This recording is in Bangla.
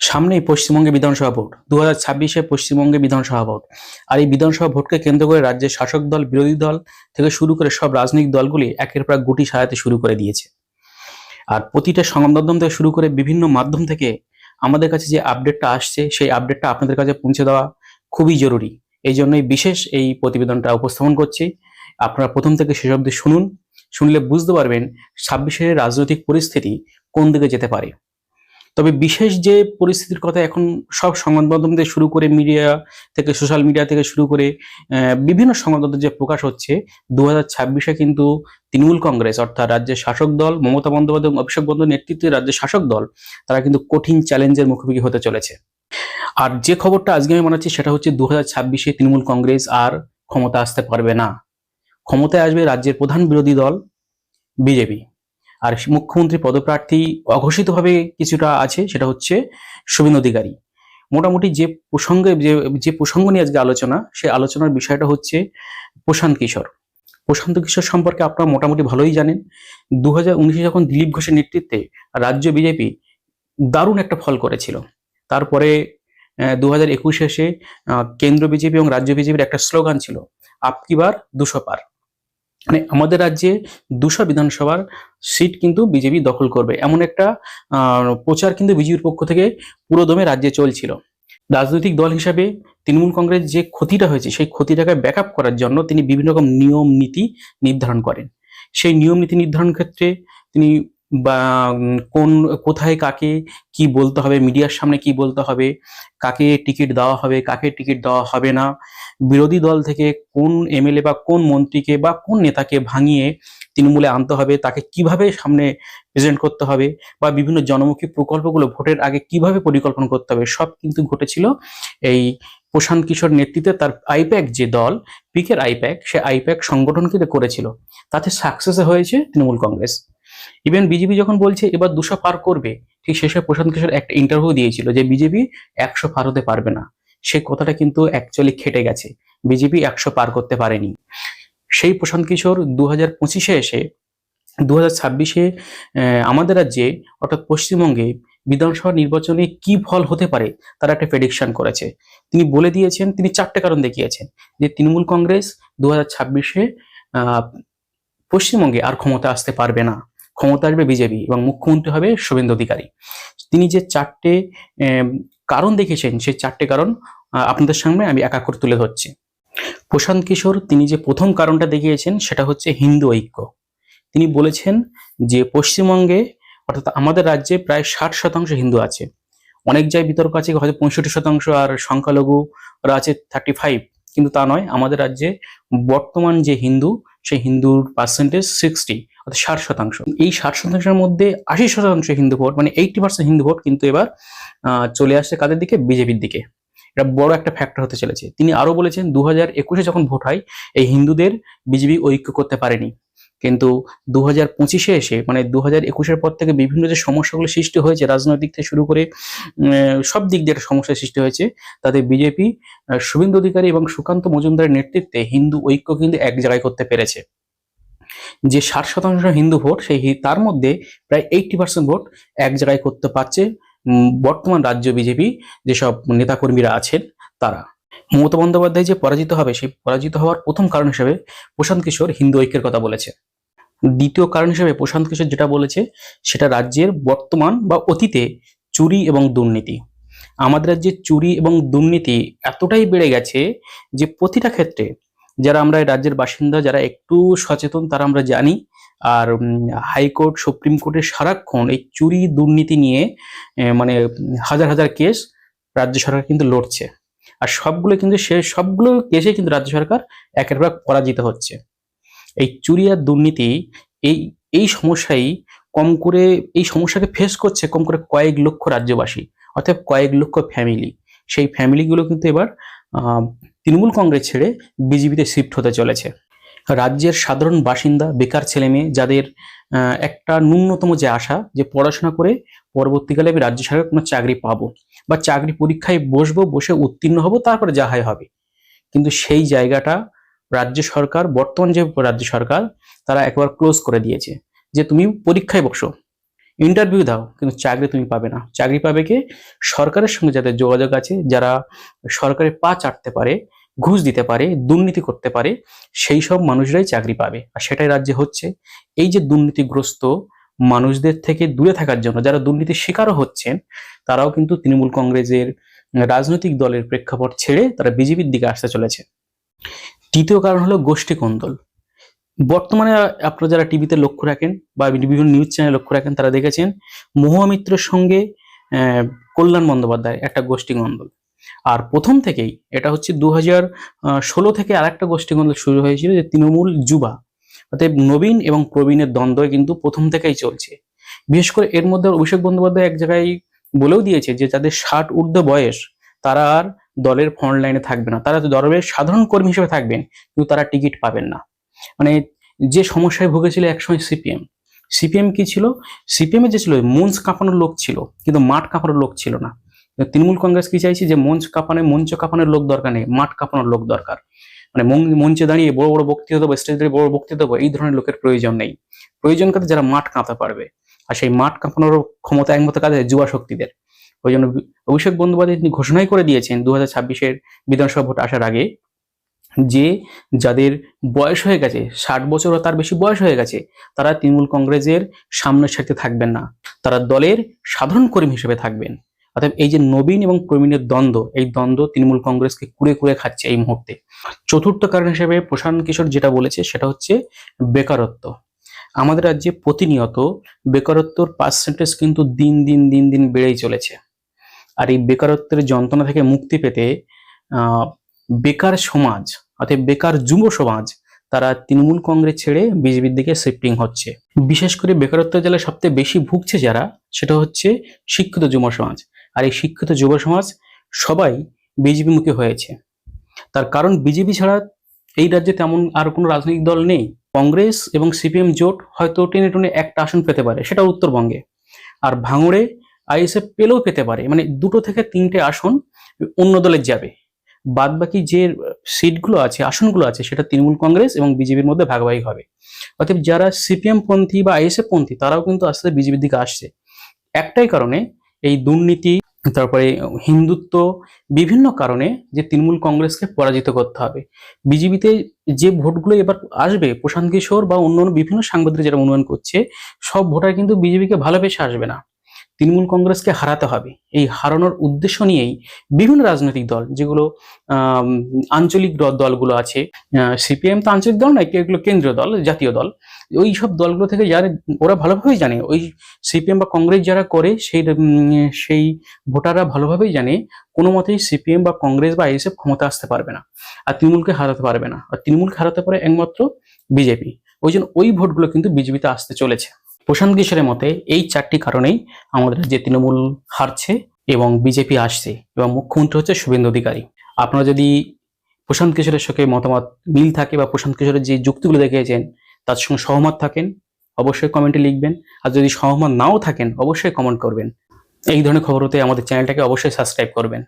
সামনেই পশ্চিমবঙ্গে বিধানসভা ভোট। দু হাজার ছাব্বিশে পশ্চিমবঙ্গে বিধানসভা ভোট। আর এই বিধানসভা ভোটকে কেন্দ্র করে রাজ্যের শাসক দল, বিরোধী দল থেকে শুরু করে সব রাজনৈতিক দলগুলি একের পর গুটি সাজাতে শুরু করে দিয়েছে। আর প্রতিটা সংবাদ মাধ্যম থেকে শুরু করে বিভিন্ন মাধ্যম থেকে আমাদের কাছে যে আপডেটটা আসছে, সেই আপডেটটা আপনাদের কাছে পৌঁছে দেওয়া খুবই জরুরি। এই জন্যই বিশেষ এই প্রতিবেদনটা উপস্থাপন করছি। আপনারা প্রথম থেকে শেষ অবধি শুনুন। শুনলে বুঝতে পারবেন ছাব্বিশের রাজনৈতিক পরিস্থিতি কোন দিকে যেতে পারে। তবে বিশেষ যে পরিস্থিতির কথা এখন সব সংবাদ মাধ্যম থেকে শুরু করে মিডিয়া থেকে, সোশ্যাল মিডিয়া থেকে শুরু করে বিভিন্ন সংবাদ মাধ্যম যে প্রকাশ হচ্ছে দু হাজার কিন্তু তৃণমূল কংগ্রেস, অর্থাৎ রাজ্যের শাসক দল, মমতা বন্দ্যোপাধ্যায় এবং অভিষেক বন্দ্যোপাধ্যায় নেতৃত্বে রাজ্যের শাসক দল, তারা কিন্তু কঠিন চ্যালেঞ্জের মুখোমুখি হতে চলেছে। আর যে খবরটা আজকে আমি মানাচ্ছি সেটা হচ্ছে দু হাজার ছাব্বিশে তৃণমূল কংগ্রেস আর ক্ষমতা আসতে পারবে না। ক্ষমতায় আসবে রাজ্যের প্রধান বিরোধী দল, বিজেপি। আর মুখ্যমন্ত্রী পদপ্রার্থী অঘোষিতভাবে কিছুটা আছে, সেটা হচ্ছে শুভেন্দু অধিকারী। মোটামুটি যে প্রসঙ্গে, যে যে প্রসঙ্গ নিয়ে আজকে আলোচনা, সে আলোচনার বিষয়টা হচ্ছে প্রশান্ত কিশোর। প্রশান্ত কিশোর সম্পর্কে আপনারা মোটামুটি ভালোই জানেন। দু হাজার যখন দিলীপ ঘোষের নেতৃত্বে রাজ্য বিজেপি দারুণ একটা ফল করেছিল, তারপরে দু হাজার একুশে এসে কেন্দ্র বিজেপি এবং রাজ্য বিজেপির একটা স্লোগান ছিল আপকিবার দুশো পার। মানে আমাদের রাজ্যে দুশো বিধানসভার সিট কিন্তু বিজেপি দখল করবে। এমন একটা প্রচার কিন্তু বিজেপির পক্ষ থেকে পুরোদমে রাজ্যে চলছিল। রাজনৈতিক দল হিসাবে তৃণমূল কংগ্রেস যে ক্ষতিটা হয়েছে, সেই ক্ষতিটাকে ব্যাক করার জন্য তিনি বিভিন্ন রকম নিয়ম নীতি নির্ধারণ করেন। সেই নিয়ম নীতি নির্ধারণ ক্ষেত্রে তিনি বা কোন, কোথায় কাকে কি বলতে হবে, মিডিয়ার সামনে কি বলতে হবে, কাকে টিকিট দেওয়া হবে, কাকে টিকিট দেওয়া হবে না, বিরোধী দল থেকে কোন এমএলএ বা কোন মন্ত্রীকে বা কোন নেতাকে ভাঙিয়ে তৃণমূলে আনতে হবে, তাকে কীভাবে সামনে প্রেজেন্ট করতে হবে বা বিভিন্ন জনমুখী প্রকল্পগুলো ভোটের আগে কীভাবে পরিকল্পনা করতে হবে, সব কিন্তু ঘটেছিল এই প্রশান্ত কিশোর নেতৃত্বে তার আইপ্যাক যে দল, পিকের আইপ্যাক, সে আইপ্যাক সংগঠন কিন্তু করেছিল। তাতে সাকসেস হয়েছে তৃণমূল কংগ্রেস। ইভেন বিজেপি যখন বলছে, এবার দুশো পার করবে, ঠিক শেষে প্রশান্ত কিশোর একটা ইন্টারভিউ দিয়েছিল যে বিজেপি একশো পার হতে পারবে না। সেই কথাটা কিন্তু অ্যাকচুয়ালি খেটে গেছে। বিজেপি একশো পার করতে পারেনি। সেই প্রশান্ত কিশোর দু হাজার পঁচিশে এসে দু হাজার ছাব্বিশে আমাদের রাজ্যে, অর্থাৎ পশ্চিমবঙ্গে বিধানসভা নির্বাচনে কি ফল হতে পারে, তার একটা প্রেডিকশন করেছে। তিনি বলে দিয়েছেন, তিনি চারটে কারণ দেখিয়েছেন, যে তৃণমূল কংগ্রেস দু হাজার ছাব্বিশে পশ্চিমবঙ্গে আর ক্ষমতা আসতে পারবে না। ক্ষমতা আসবে বিজেপি এবং মুখ্যমন্ত্রী হবে শুভেন্দু অধিকারী। তিনি যে চারটে কারণ দেখেছেন, সেই চারটে কারণ আপনাদের সামনে আমি এক করে তুলে ধরছি। প্রশান্ত কিশোর তিনি যে প্রথম কারণটা দেখিয়েছেন, সেটা হচ্ছে হিন্দু ঐক্য। তিনি বলেছেন যে পশ্চিমবঙ্গে, অর্থাৎ আমাদের রাজ্যে প্রায় ষাট শতাংশ হিন্দু আছে। অনেক জায়গায় বিতর্ক আছে, হয়তো পঁয়ষট্টি শতাংশ আর সংখ্যালঘুরা আছে থার্টি ফাইভ কিন্তু তা নয়, আমাদের রাজ্যে বর্তমান যে হিন্দু, সেই হিন্দুর পার্সেন্টেজ সিক্সটি অর্থাৎ ষাট শতাংশ। এই ষাট শতাংশের মধ্যে আশি শতাংশ হিন্দু ভোট মানে এইটি পার্সেন্ট হিন্দু ভোট কিন্তু এবার চলে আসছে কাদের দিকে? বিজেপির দিকে। এটা বড় একটা ফ্যাক্টর হতে চলেছে। তিনি আরও বলেছেন দু হাজার একুশে যখন ভোট হয়, এই হিন্দুদের বিজেপি ঐক্য করতে পারেনি। কিন্তু দু হাজার পঁচিশে এসে মানে দু হাজার একুশের পর থেকে বিভিন্ন যে সমস্যাগুলো সৃষ্টি হয়েছে, রাজনৈতিক থেকে শুরু করে সব দিক দিয়ে একটা সমস্যার সৃষ্টি হয়েছে, তাতে বিজেপি শুভেন্দু অধিকারী এবং সুকান্ত মজুমদারের নেতৃত্বে হিন্দু ঐক্য কিন্তু এক জায়গায় করতে পেরেছে। যে ষাট শতাংশ হিন্দু ভোট, সেই তার মধ্যে প্রায় এইটি পার্সেন্ট ভোট এক জায়গায় করতে পারছে বর্তমান রাজ্য বিজেপি, যেসব নেতাকর্মীরা আছেন তারা। মমতা বন্দ্যোপাধ্যায় যে পরাজিত হবে, সেই পরাজিত হওয়ার প্রথম কারণ হিসেবে প্রশান্ত কিশোর হিন্দু ঐক্যের কথা বলেছে। দ্বিতীয় কারণ হিসেবে প্রশান্ত কিশোর যেটা বলেছে, সেটা রাজ্যের বর্তমান বা অতীতে চুরি এবং দুর্নীতি। আমাদের রাজ্যে চুরি এবং দুর্নীতি এতটাই বেড়ে গেছে যে প্রতিটা ক্ষেত্রে যারা আমরা রাজ্যের বাসিন্দা, যারা একটু সচেতন, তারা আমরা জানি। আর হাইকোর্ট, সুপ্রিম কোর্টে সারাক্ষণ এই চুরি, দুর্নীতি নিয়ে মানে হাজার হাজার কেস রাজ্য সরকার কিন্তু লড়ছে। আর সবগুলো কিন্তু সে, সবগুলো কেসে কিন্তু রাজ্য সরকার একের পর পরাজিত হচ্ছে। এই চুরি আর দুর্নীতি, এই এই সমস্যাই কম করে, এই সমস্যাকে ফেস করছে কম করে কয়েক লক্ষ রাজ্যবাসী, অর্থাৎ কয়েক লক্ষ ফ্যামিলি সেই ফ্যামিলিগুলো কিন্তু এবার তৃণমূল কংগ্রেস ছেড়ে বিজেপিতে শিফট হতে চলেছে। রাজ্যের সাধারণ বাসিন্দা, বেকার ছেলে মেয়ে যাদের একটা ন্যূনতম যে আশা যে পড়াশোনা করে পরবর্তীকালে আমি রাজ্য সরকার কোনো চাকরি পাবো বা চাকরি পরীক্ষায় বসবো, বসে উত্তীর্ণ হব, তারপরে যা হয় হবে। কিন্তু সেই জায়গাটা রাজ্য সরকার, বর্তমান যে রাজ্য সরকার, তারা একবার ক্লোজ করে দিয়েছে যে তুমি পরীক্ষায় বসো, ইন্টারভিউ দাও, কিন্তু চাকরি তুমি পাবে না। চাকরি পাবে কে? সরকারের সঙ্গে যাদের যোগাযোগ আছে, যারা সরকারের পা চাটতে পারে ঘুষ দিতে পারে, দুর্নীতি করতে পারে, সেই সব মানুষরাই চাকরি পাবে। আর সেটাই রাজ্যে হচ্ছে। এই যে দুর্নীতিগ্রস্ত মানুষদের থেকে দূরে থাকার জন্য, যারা দুর্নীতির শিকারও হচ্ছেন, তারাও কিন্তু তৃণমূল কংগ্রেসের রাজনৈতিক দলের প্রেক্ষাপট ছেড়ে তারা বিজেপির দিকে আসতে চলেছে। তৃতীয় কারণ হলো গোষ্ঠী কোন্দল। বর্তমানে আপনারা যারা টিভিতে লক্ষ্য রাখেন বা বিভিন্ন নিউজ চ্যানেলে লক্ষ্য রাখেন, তারা দেখেছেন মহুয়ামিত্রের সঙ্গে কল্যাণ বন্দ্যোপাধ্যায় একটা গোষ্ঠী কোন্দল। আর প্রথম থেকেই এটা হচ্ছে দু ষোলো থেকে আরেকটা গোষ্ঠী কোন্দল শুরু হয়েছিল যে তৃণমূল যুবা। অতএব নবীন এবং প্রবীণের দ্বন্দ্ব কিন্তু প্রথম থেকেই চলছে। বিশেষ করে এর মধ্যে অভিষেক বন্দ্যোপাধ্যায় এক জায়গায় বলেও দিয়েছে যে যাদের ষাট ঊর্ধ্ব বয়স, তারা আর দলের ফ্রন্ট লাইনে থাকবে না। তারা দলের সাধারণ কর্মী হিসেবে থাকবেন, কিন্তু তারা টিকিট পাবেন না। মানে যে সমস্যায় ভুগেছিল একসময় সিপিএম। সিপিএম কি ছিল? সিপিএম এ যে ছিল, মুন্স কাঁপানোর লোক ছিল, কিন্তু মাঠ কাঁপানোর লোক ছিল না। কিন্তু তৃণমূল কংগ্রেস কি চাইছে? যে মঞ্চ কাঁপানো, মঞ্চ কাঁপানোর লোক দরকার নেই, মাঠ কাঁপানোর লোক দরকার। মানে মঞ্চে দাঁড়িয়ে বড় বড় বক্তৃতা দেবো স্টেজে দাঁড়িয়ে বড় বক্তৃতা দেবো, এই ধরনের লোকের প্রয়োজন নেই। প্রয়োজন কাদের যারা মাঠ কাঁপাতে পারবে। আর সেই মাঠ কাঁপানোর ক্ষমতা একমাত্র কাজে যুবা শক্তিদের ওই জন্য অভিষেক বন্দ্যোপাধ্যায় তিনি ঘোষণাই করে দিয়েছেন দু হাজার ছাব্বিশের বিধানসভা ভোট আসার আগে যে যাদের বয়স হয়ে গেছে, ষাট বছর তার বেশি বয়স হয়ে গেছে, তারা তৃণমূল কংগ্রেসের সামনের সারিতে থাকবেন না। তারা দলের সাধারণ কর্মী হিসেবে থাকবেন। অর্থাৎ এই যে নবীন এবং প্রবীণের দ্বন্দ্ব, এই দ্বন্দ্ব তৃণমূল কংগ্রেসকে কুড়ে কুড়ে খাচ্ছে এই মুহূর্তে। চতুর্থ কারণ হিসেবে প্রশান্ত কিশোর যেটা বলেছে, সেটা হচ্ছে বেকারত্ব। আমাদের রাজ্যে প্রতিনিয়ত বেকারত্বর পার্সেন্টেজ কিন্তু দিন দিন দিন দিন বেড়েই চলেছে। আর এই বেকারত্বের যন্ত্রণা থেকে মুক্তি পেতে বেকার সমাজ অর্থাৎ বেকার যুব সমাজ, তারা তৃণমূল কংগ্রেস ছেড়ে বিজেপির দিকে শিফটিং হচ্ছে। বিশেষ করে বেকারত্ব জেলায় সবচেয়ে বেশি ভুগছে যারা, সেটা হচ্ছে শিক্ষিত যুব সমাজ। আর এই শিক্ষিত যুব সমাজ সবাই বিজেপি মুখী হয়েছে। তার কারণ বিজেপি ছাড়া এই রাজ্যে তেমন আর কোনো রাজনৈতিক দল নেই। কংগ্রেস এবং সিপিএম জোট হয়তো টেনে টুনে একটা আসন পেতে পারে সেটা উত্তরবঙ্গে। আর ভাঙড়ে আইএসএফ পেলেও পেতে পারে মানে দুটো থেকে তিনটে আসন অন্য দলের যাবে। বাদ বাকি যে সিটগুলো আছে, আসনগুলো আছে, সেটা তৃণমূল কংগ্রেস এবং বিজেপির মধ্যে ভাগাভাগি হবে। অতএব যারা সিপিএম পন্থী বা আইএসএফ পন্থী তারাও কিন্তু আস্তে আস্তে বিজেপির দিকে আসছে। একটাই কারণে এই দুর্নীতি, তারপরে হিন্দুত্ব, বিভিন্ন কারণে যে তৃণমূল কংগ্রেসকে পরাজিত করতে হবে। বিজেপিতে যে ভোটগুলো এবার আসবে, প্রশান্ত কিশোর বা অন্য বিভিন্ন সাংবাদিক যারা উন্নয়ন করছে, সব ভোটার কিন্তু বিজেপিকে ভালোবেসে আসবে না। তৃণমূল কংগ্রেসকে হারাতে হবে। এই হারানোর উদ্দেশ্য নিয়েই বিভিন্ন রাজনৈতিক দল, যেগুলো আঞ্চলিক দলগুলো আছে সিপিএম তো আঞ্চলিক দল নয়, এগুলো কেন্দ্রীয় দল, জাতীয় দল। ওই সব দলগুলো থেকে যারা, ওরা ভালোভাবেই জানে, ওই সিপিএম বা কংগ্রেস যারা করে, সেই সেই ভোটাররা ভালোভাবেই জানে, কোনো মতেই সিপিএম বা কংগ্রেস বা আইএসএফ ক্ষমতা আসতে পারবে না আর তৃণমূলকে হারাতে পারবে না। আর তৃণমূলকে হারাতে পারে একমাত্র বিজেপি। ওই জন্য ওই ভোটগুলো কিন্তু বিজেপিতে আসতে চলেছে। প্রশান্ত কিশোরের মতে এই চারটি কারণেই আমাদের যে তৃণমূল হারছে এবং বিজেপি আসছে এবং মুখ্যমন্ত্রী হচ্ছে শুভেন্দু অধিকারী। আপনারা যদি প্রশান্ত কিশোরের সঙ্গে মতামত, মিল থাকে বা প্রশান্ত কিশোরের যে যুক্তিগুলো দেখিয়েছেন, তার সঙ্গে সহমত থাকেন, অবশ্যই কমেন্টে লিখবেন। আর যদি সহমত নাও থাকেন, অবশ্যই কমেন্ট করবেন। এই ধরনের খবর হতে আমাদের চ্যানেলটাকে অবশ্যই সাবস্ক্রাইব করবেন।